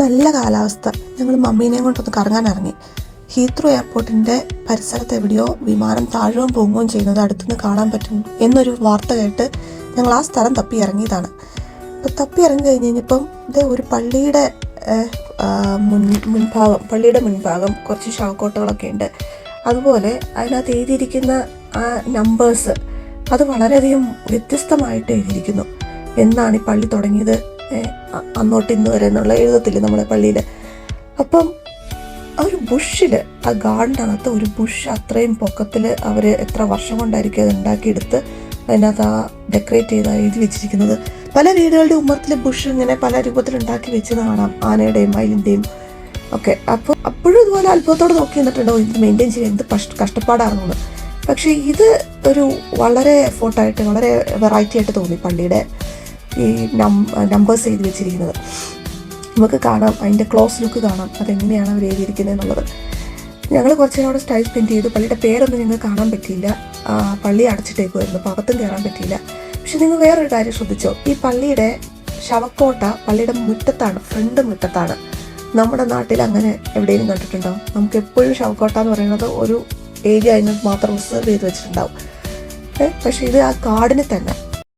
നല്ല കാലാവസ്ഥ. ഞങ്ങൾ മമ്മീനെയും കൊണ്ടൊന്ന് കറങ്ങാൻ ഇറങ്ങി. ഹീത്രോ എയർപോർട്ടിന്റെ പരിസരത്ത് എവിടെയോ വിമാനം താഴുകയും പൊങ്ങുകയും ചെയ്യുന്നത് അടുത്തുനിന്ന് കാണാൻ പറ്റും എന്നൊരു വാർത്ത കേട്ട് ഞങ്ങൾ ആ സ്ഥലം തപ്പി ഇറങ്ങിയതാണ്. അപ്പോൾ തപ്പി ഇറങ്ങി കഴിഞ്ഞ് കഴിഞ്ഞപ്പം ഇത് ഒരു പള്ളിയുടെ മുൻ മുൻഭാഗം പള്ളിയുടെ മുൻഭാഗം കുറച്ച് ഷാക്കോട്ടുകളൊക്കെ ഉണ്ട്. അതുപോലെ അതിനകത്ത് എഴുതിയിരിക്കുന്ന ആ നമ്പേഴ്സ് അത് വളരെയധികം വ്യത്യസ്തമായിട്ട് എഴുതിയിരിക്കുന്നു. എന്നാണ് ഈ പള്ളി തുടങ്ങിയത്? അന്നോട്ട് ഇന്ന് വരെ എന്നുള്ള എഴുതത്തില്ല നമ്മളെ പള്ളിയിൽ അപ്പം ആ ഒരു ബുഷിൽ ആ ഗാർഡനകത്ത് ഒരു ബുഷ് അത്രയും പൊക്കത്തിൽ അവർ എത്ര വർഷം കൊണ്ടായിരിക്കും അത് ഉണ്ടാക്കിയെടുത്ത് അതിനകത്ത് ആ ഡെക്കറേറ്റ് ചെയ്ത് എഴുതി വെച്ചിരിക്കുന്നത്. പല വീടുകളുടെ ഉമ്മറത്തിലെ ബുഷ് ഇങ്ങനെ പല രൂപത്തിൽ ഉണ്ടാക്കി വെച്ചത് കാണാം. ആനയുടെയും മയിലിന്റെയും ഒക്കെ. അപ്പോൾ അപ്പോഴും ഇതുപോലെ അത്ഭുതത്തോടെ നോക്കി നിന്നിട്ടുണ്ടോ? ഇത് മെയിന്റെയിൻ ചെയ്യാൻ എന്ത് കഷ്ട കഷ്ടപ്പാടാണെന്നുള്ളത്. പക്ഷേ ഇത് ഒരു വളരെ എഫോർട്ടായിട്ട് വളരെ വെറൈറ്റി ആയിട്ട് തോന്നി പള്ളിയുടെ ഈ നമ്പേഴ്സ് എഴുതി വെച്ചിരിക്കുന്നത്. നമുക്ക് കാണാം അതിന്റെ ക്ലോസ് ലുക്ക് കാണാം അതെങ്ങനെയാണ് അവർ എഴുതിയിരിക്കുന്നത് എന്നുള്ളത്. ഞങ്ങൾ കുറച്ച് നേരം അവിടെ സ്റ്റൈൽ സ്പെൻഡ് ചെയ്തു പള്ളിയുടെ പേരൊന്നും ഞങ്ങൾക്ക് കാണാൻ പറ്റിയില്ല. പള്ളി അടച്ചിട്ടേക്കുമായിരുന്നു അപ്പോൾ അകത്തും കയറാൻ പറ്റിയില്ല. പക്ഷെ നിങ്ങൾ വേറൊരു കാര്യം ശ്രദ്ധിച്ചോ ഈ പള്ളിയുടെ ശവക്കോട്ട പള്ളിയുടെ മുറ്റത്താണ് ഫ്രണ്ട് മുറ്റത്താണ്. നമ്മുടെ നാട്ടിൽ അങ്ങനെ എവിടെയും കണ്ടിട്ടുണ്ടോ? നമുക്ക് എപ്പോഴും ശവക്കോട്ട എന്ന് പറയുന്നത് ഒരു ഏരിയ അതിന് മാത്രം റിസർവ് ചെയ്ത് വെച്ചിട്ടുണ്ടാവും. പക്ഷെ ഇത് ആ കാടിന് തന്നെ.